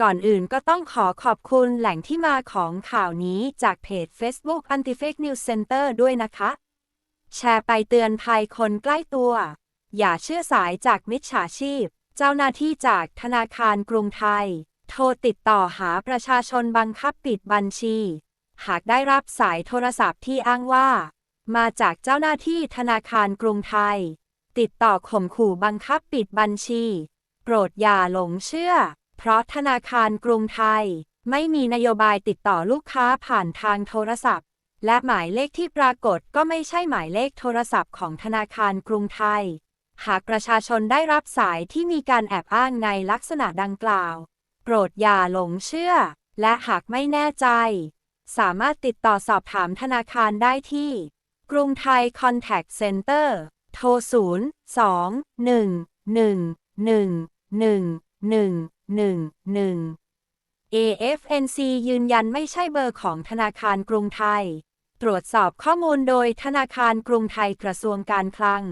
ก่อนอื่นก็ต้องขอขอบคุณแหล่งที่มาของข่าวนี้จากเพจ Facebook Anti-Fake News Center ด้วยนะคะ แชร์ไปเตือนภัยคนใกล้ตัว อย่าเชื่อสายจากมิจฉาชีพ เจ้าหน้าที่จากธนาคารกรุงไทย โทรติดต่อหาประชาชนบังคับปิดบัญชี หากได้รับสายโทรศัพท์ที่อ้างว่า มาจากเจ้าหน้าที่ธนาคารกรุงไทย ติดต่อข่มขู่บังคับปิดบัญชี โปรดอย่าหลงเชื่อ เพราะธนาคารกรุงไทย ไม่มีนโยบายติดต่อลูกค้าผ่านทางโทรศัพท์ และหมายเลขที่ปรากฏก็ไม่ใช่หมายเลขโทรศัพท์ของธนาคารกรุงไทย หากประชาชนได้รับสายที่มีการแอบอ้างในลักษณะดังกล่าว โปรดอย่าหลงเชื่อ และหากไม่แน่ใจ สามารถติดต่อสอบถามธนาคารได้ที่ กรุงไทย Contact Center โทร 0 2 1 1 1 1 1 1 1 AFNC ยืนยันไม่ใช่เบอร์ของธนาคารกรุงไทย ตรวจสอบข้อมูลโดยธนาคารกรุงไทยกระทรวงการคลัง